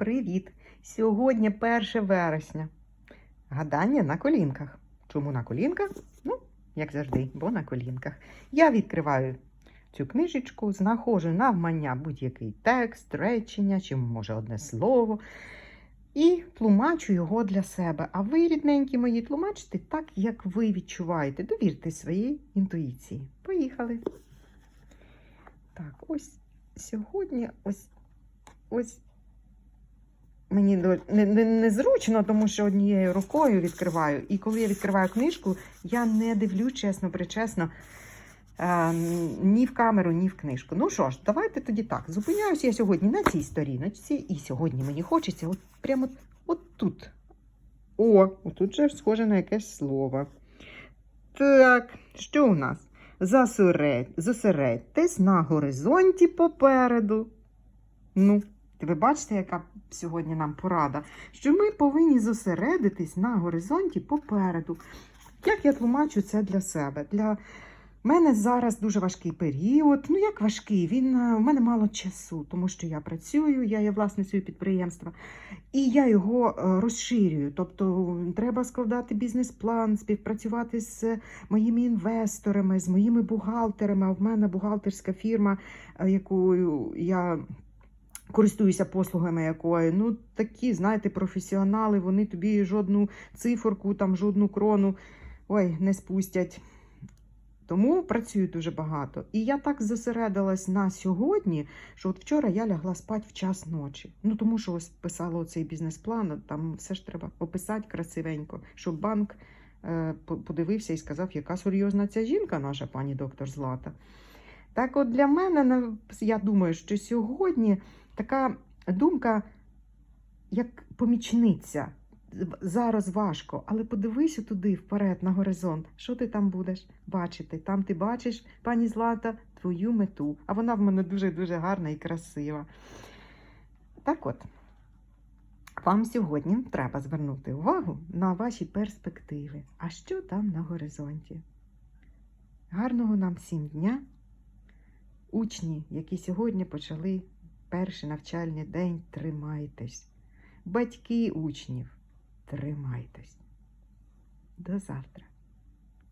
Привіт! Сьогодні 1 вересня. Гадання на колінках. Чому на колінках? Ну, як завжди, бо на колінках. Я відкриваю цю книжечку, знаходжу навмання будь-який текст, речення, чи може одне слово. І тлумачу його для себе. А ви, рідненькі мої, тлумачте так, як ви відчуваєте. Довірте своїй інтуїції. Поїхали. Так, ось сьогодні ось ось мені незручно, тому що однією рукою відкриваю. І коли я відкриваю книжку, я не дивлюсь, чесно, причесно, е, ні в камеру, ні в книжку. Ну що ж, давайте тоді так. Зупиняюсь я сьогодні на цій сторіночці, і сьогодні мені хочеться от прямо от, тут. О, отут же схоже на якесь слово. Так, що у нас? Зосередьтесь на горизонті попереду. Ну, ви бачите, яка сьогодні нам порада? Що ми повинні зосередитись на горизонті попереду. Як я тлумачу це для себе? Для мене зараз дуже важкий період. Ну, як важкий? Він е, в мене мало часу, тому що я працюю, я є власницею підприємства, і я його е, розширюю. Тобто треба складати бізнес-план, співпрацювати з моїми інвесторами, з моїми бухгалтерами. А в мене бухгалтерська фірма, е, якою я користуюся послугами якої. Ну, такі, знаєте, професіонали, вони тобі жодну циферку, там, жодну крону ой, не спустять. Тому працюю дуже багато. І я так зосередилась на сьогодні, що от вчора я лягла спати в час ночі. Ну тому що ось писала оцей бізнес-план, там все ж треба описати красивенько, щоб банк е, подивився і сказав, яка серйозна ця жінка, наша пані доктор Злата. Так, от для мене, я думаю, що сьогодні така думка, як помічниця. Зараз важко, але подивись туди вперед на горизонт. Що ти там будеш бачити? Там ти бачиш, пані Злата, твою мету. А вона в мене дуже-дуже гарна і красива. Так от, вам сьогодні треба звернути увагу на ваші перспективи. А що там на горизонті? Гарного нам всім дня! Учні, які сьогодні почали перший навчальний день, тримайтесь. Батьки учнів, тримайтесь. До завтра.